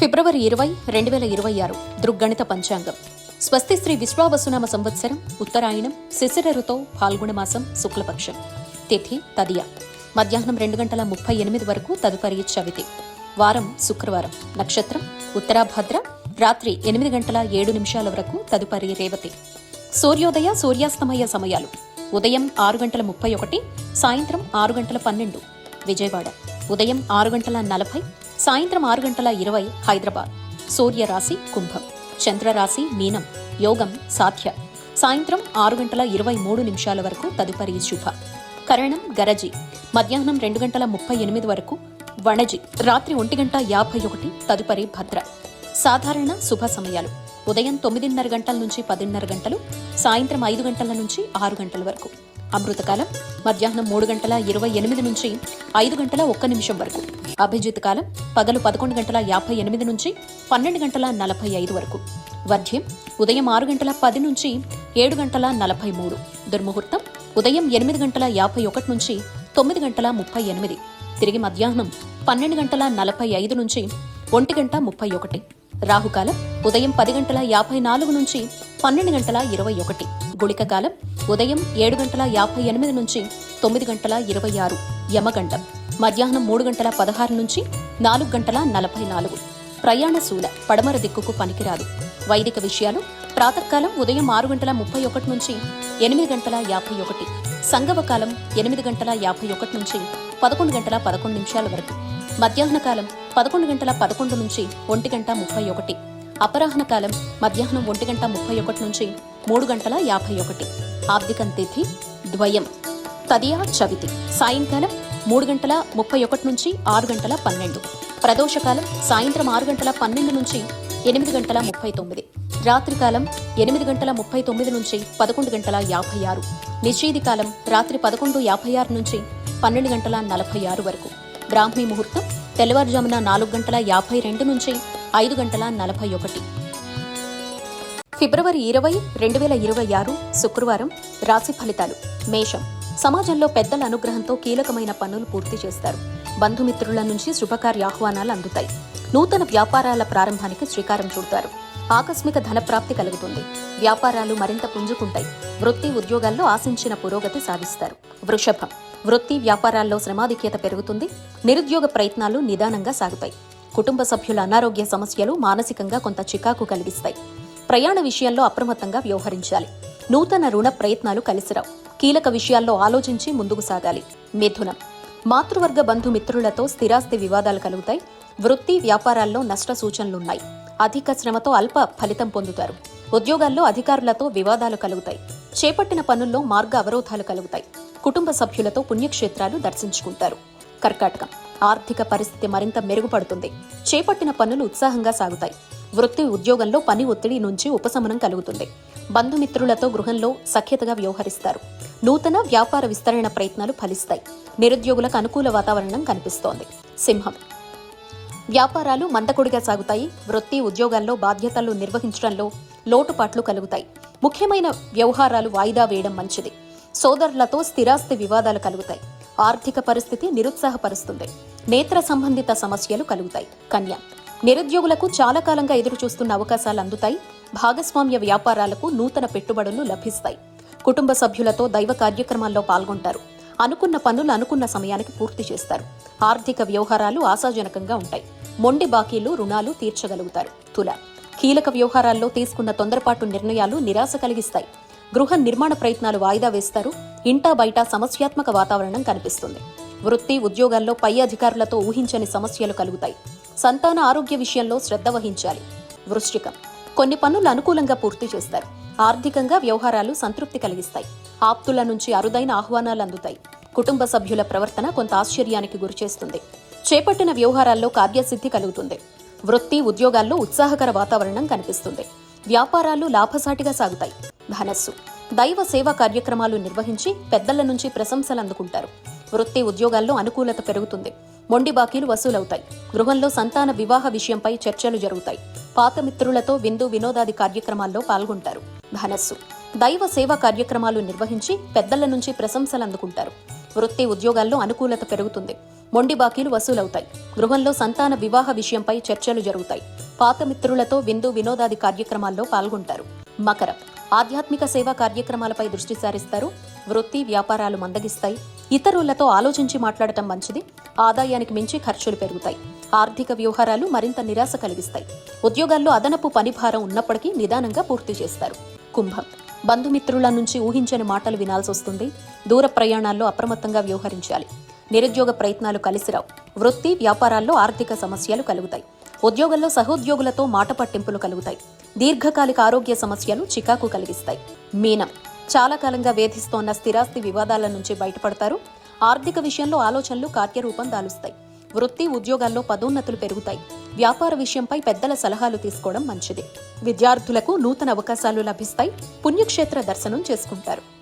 ఫిబ్రవరి ఇరవై రెండు వేల ఇరవై ఆరు దృగ్గణిత పంచాంగం. స్వస్తి శ్రీ విశ్వావసునామ సంవత్సరం ఉత్తరాయణం శిశిర ఋతో ఫాల్గుణ మాసం శుక్లపక్షం. తిథి తదియ. మధ్యాహ్నం రెండు గంటల ముప్పై ఎనిమిది వరకు తదుపరి చవితి. వారం శుక్రవారం. నక్షత్రం ఉత్తరాభద్ర రాత్రి ఎనిమిది గంటల ఏడు నిమిషాల వరకు తదుపరి రేవతి. సూర్యోదయ సూర్యాస్తమయ సమయాలు. ఉదయం ఆరు గంటల ముప్పై ఒకటి సాయంత్రం ఆరు గంటల పన్నెండు. విజయవాడ. ఉదయం ఆరు గంటల నలభై సాయంత్రం ఆరు గంటల ఇరవై హైదరాబాద్. సూర్యరాశి కుంభం. చంద్రరాశి మీనం. యోగం సాధ్య. సాయంత్రం ఆరు గంటల ఇరవై మూడు నిమిషాల వరకు తదుపరి శుభ. కరణం గరజి. మధ్యాహ్నం రెండు గంటల ముప్పై ఎనిమిది వరకు వణజి. రాత్రి ఒంటి గంట యాభై ఒకటి తదుపరి భద్ర. సాధారణ శుభ సమయాలు. ఉదయం తొమ్మిదిన్నర గంటల నుంచి పదిన్నర గంటలు సాయంత్రం ఐదు గంటల నుంచి ఆరు గంటల వరకు. అమృతకాలం మధ్యాహ్నం మూడు గంటల ఇరవై ఎనిమిది నుంచి ఐదు గంటల ఒక్క నిమిషం వరకు. అభిజిత్ కాలం పగలు పదకొండు గంటల యాభై ఎనిమిది నుంచి పన్నెండు గంటల నలభై ఐదు వరకు. వర్ధ్యం ఉదయం ఆరు గంటల పది నుంచి ఏడు గంటల నలభై మూడు. దుర్ముహూర్తం ఉదయం ఎనిమిది గంటల యాభై ఒకటి నుంచి తొమ్మిది గంటల ముప్పై ఎనిమిది. తిరిగి మధ్యాహ్నం పన్నెండు గంటల నలభై ఐదు నుంచి ఒంటి గంట ముప్పై ఒకటి. రాహుకాలం ఉదయం పది గంటల యాభై నాలుగు నుంచి పన్నెండు గంటల ఇరవై ఒకటి. గుళిక కాలం ఉదయం ఏడు గంటల యాభై ఎనిమిది నుంచి తొమ్మిది గంటల ఇరవై ఆరు. యమగండం మధ్యాహ్నం మూడు గంటల పదహారు నుంచి నాలుగు గంటల నలభై నాలుగు. ప్రయాణ శూల పడమర దిక్కుకు పనికిరాదు. వైదిక విషయాలు ప్రాతకాలం ఉదయం ఆరు గంటల ముప్పై ఒకటి నుంచి ఎనిమిది గంటల యాభై ఒకటి. సంగవ కాలం ఎనిమిది గంటల యాభై ఒకటి నుంచి పదకొండు గంటల పదకొండు నిమిషాల వరకు. మధ్యాహ్న కాలం పదకొండు గంటల పదకొండు నుంచి ఒంటి గంట ముప్పై ఒకటి. అపరాహ్న కాలం మధ్యాహ్నం ఒంటి గంట ముప్పై ఒకటి నుంచి మూడు గంటల యాభై ఒకటి. ఆబ్దికం తిథి ద్వయం. తదియా చవితి. సాయంకాలం మూడు గంటల ముప్పై ఒకటి నుంచి ఆరు గంటల పన్నెండు. ప్రదోషకాలం సాయంత్రం ఆరు గంటల పన్నెండు నుంచి ఎనిమిది గంటల ముప్పై తొమ్మిది. రాత్రికాలం ఎనిమిది గంటల ముప్పై తొమ్మిది నుంచి పదకొండు గంటల యాభై ఆరు. నిషేధి కాలం రాత్రి పదకొండు యాభై ఆరు నుంచి పన్నెండు గంటల నలభై ఆరు వరకు. బ్రాహ్మీ ముహూర్తం తెల్లవారుజామున నాలుగు గంటల యాభై రెండు నుంచి ఐదు గంటల నలభై ఒకటి. ఫిబ్రవరి ఇరవై రెండు వేల ఇరవై ఆరు శుక్రవారం రాశి ఫలితాలు. మేషం. సమాజంలో పెద్దల అనుగ్రహంతో కీలకమైన పనులు పూర్తి చేస్తారు. బంధుమిత్రుల నుంచి శుభకార్య ఆహ్వానాలు అందుతాయి. నూతన వ్యాపారాల ప్రారంభానికి శ్రీకారం చుడతారు. ఆకస్మిక ధనప్రాప్తి కలుగుతుంది. వ్యాపారాలు మరింత పుంజుకుంటాయి. వృత్తి ఉద్యోగాల్లో ఆశించిన పురోగతి సాధిస్తారు. వృషభం. వృత్తి వ్యాపారాల్లో శ్రమాధిక్యత పెరుగుతుంది. నిరుద్యోగ ప్రయత్నాలు నిదానంగా సాగుతాయి. కుటుంబ సభ్యుల అనారోగ్య సమస్యలు మానసికంగా కొంత చికాకు కలిగిస్తాయి. ప్రయాణ విషయంలో అప్రమత్తంగా వ్యవహరించాలి. నూతన రుణ ప్రయత్నాలు కలిసిరావు. కీలక విషయాల్లో ఆలోచించి ముందుకు సాగాలి. మిథునం. మాతృవర్గ బంధుమిత్రులతో స్థిరాస్తి వివాదాలు కలుగుతాయి. వృత్తి వ్యాపారాల్లో నష్ట సూచనలున్నాయి అధిక శ్రమతో అల్ప ఫలితం పొందుతారు. ఉద్యోగాల్లో అధికారులతో వివాదాలు కలుగుతాయి. చేపట్టిన పనుల్లో మార్గ అవరోధాలు కలుగుతాయి. కుటుంబ సభ్యులతో పుణ్యక్షేత్రాలు దర్శించుకుంటారు. కర్కాటకం. ఆర్థిక పరిస్థితి మరింత మెరుగుపడుతుంది. చేపట్టిన పనులు ఉత్సాహంగా సాగుతాయి. వృత్తి ఉద్యోగంలో పని ఒత్తిడి నుంచి ఉపశమనం కలుగుతుంది. బంధుమిత్రులతో గృహంలో సఖ్యతగా వ్యవహరిస్తారు. నూతన వ్యాపార విస్తరణ ప్రయత్నాలు ఫలిస్తాయి. నిరుద్యోగులకు అనుకూల వాతావరణం కనిపిస్తోంది. సింహం. వ్యాపారాలు మందకొడిగా సాగుతాయి. వృత్తి ఉద్యోగాల్లో బాధ్యతలు నిర్వహించడంలో లోటుపాట్లు కలుగుతాయి. ముఖ్యమైన వ్యవహారాలు వాయిదా వేయడం మంచిది. సోదరులతో స్థిరాస్తి వివాదాలు కలుగుతాయి. ఆర్థిక పరిస్థితి నిరుత్సాహపరుస్తుంది. నేత్ర సంబంధిత సమస్యలు కలుగుతాయి. కన్య నిరుద్యోగులకు చాలా కాలంగా ఎదురు చూస్తున్న అవకాశాలు అందుతాయి. భాగస్వామ్య వ్యాపారాలకు నూతన పెట్టుబడులు లభిస్తాయి. కుటుంబ సభ్యులతో దైవ కార్యక్రమాల్లో పాల్గొంటారు. అనుకున్న పనులు అనుకున్న సమయానికి పూర్తి చేస్తారు. ఆర్థిక వ్యవహారాలు ఆశాజనకంగా ఉంటాయి. మొండి బాకీలు రుణాలు తీర్చగలుగుతారు. తుల కీలక వ్యవహారాల్లో తీసుకున్న తొందరపాటు నిర్ణయాలు నిరాశ కలిగిస్తాయి. గృహ నిర్మాణ ప్రయత్నాలు వాయిదా వేస్తారు. ఇంటా బయట సమస్యాత్మక వాతావరణం కనిపిస్తుంది. వృత్తి ఉద్యోగాల్లో పై అధికారులతో ఊహించని సమస్యలు కలుగుతాయి. సంతాన ఆరోగ్య విషయంలో శ్రద్ధ వహించాలి. వృశ్చికం. కొన్ని పనులు అనుకూలంగా పూర్తి చేస్తారు. ఆర్థికంగా వ్యవహారాలు సంతృప్తి కలిగిస్తాయి. ఆప్తుల నుంచి అరుదైన ఆహ్వానాలు అందుతాయి. కుటుంబ సభ్యుల ప్రవర్తన కొంత ఆశ్చర్యానికి గురిచేస్తుంది. చేపట్టిన వ్యవహారాల్లో కార్యసిద్ధి కలుగుతుంది. వృత్తి ఉద్యోగాల్లో ఉత్సాహకర వాతావరణం కనిపిస్తుంది. వ్యాపారాలు లాభసాటిగా సాగుతాయి. ధనస్సు. దైవ సేవా కార్యక్రమాలు నిర్వహించి పెద్దల నుంచి ప్రశంసలు అందుకుంటారు. వృత్తి ఉద్యోగాల్లో అనుకూలత పెరుగుతుంది. మొండి బాకీలు వసూలవుతాయి. గృహంలో సంతాన వివాహ విషయంపై చర్చలు జరుగుతాయి. పాత మిత్రులతో విందు వినోదాది కార్యక్రమాల్లో పాల్గొంటారు. ధనస్సు. దైవ సేవా కార్యక్రమాలు నిర్వహించి పెద్దల నుంచి ప్రశంసలు అందుకుంటారు. వృత్తి ఉద్యోగాల్లో అనుకూలత పెరుగుతుంది. మొండి బాకీలు వసూలవుతాయి. గృహంలో సంతాన వివాహ విషయంపై చర్చలు జరుగుతాయి. పాత మిత్రులతో విందు వినోదాది కార్యక్రమాల్లో పాల్గొంటారు. మకరం. ఆధ్యాత్మిక సేవా కార్యక్రమాలపై దృష్టి సారిస్తారు. వృత్తి వ్యాపారాలు మందగిస్తాయి. ఇతరులతో ఆలోచించి మాట్లాడటం మంచిది. ఆదాయానికి మించి ఖర్చులు పెరుగుతాయి. ఆర్థిక వ్యవహారాలు మరింత నిరాశ కలిగిస్తాయి. ఉద్యోగాల్లో అదనపు పనిభారం ఉన్నప్పటికీ నిదానంగా పూర్తి చేస్తారు. కుంభం. బంధుమిత్రుల నుంచి ఊహించని మాటలు వినాల్సి వస్తుంది. దూర ప్రయాణాల్లో అప్రమత్తంగా వ్యవహరించాలి. నిరుద్యోగ ప్రయత్నాలు కలిసిరావు. వృత్తి వ్యాపారాల్లో ఆర్థిక సమస్యలు కలుగుతాయి. ఉద్యోగంలో సహోద్యోగులతో మాట పట్టింపులు కలుగుతాయి. దీర్ఘకాలిక ఆరోగ్య సమస్యలు చికాకు కలిగిస్తాయి. మీనం. చాలా కాలంగా వేధిస్తోన్న స్థిరాస్తి వివాదాల నుంచి బయటపడతారు. ఆర్థిక విషయంలో ఆలోచనలు కార్యరూపం దాలుస్తాయి. వృత్తి ఉద్యోగాల్లో పదోన్నతులు పెరుగుతాయి. వ్యాపార విషయంపై పెద్దల సలహాలు తీసుకోవడం మంచిది. విద్యార్థులకు నూతన అవకాశాలు లభిస్తాయి. పుణ్యక్షేత్ర దర్శనం చేసుకుంటారు.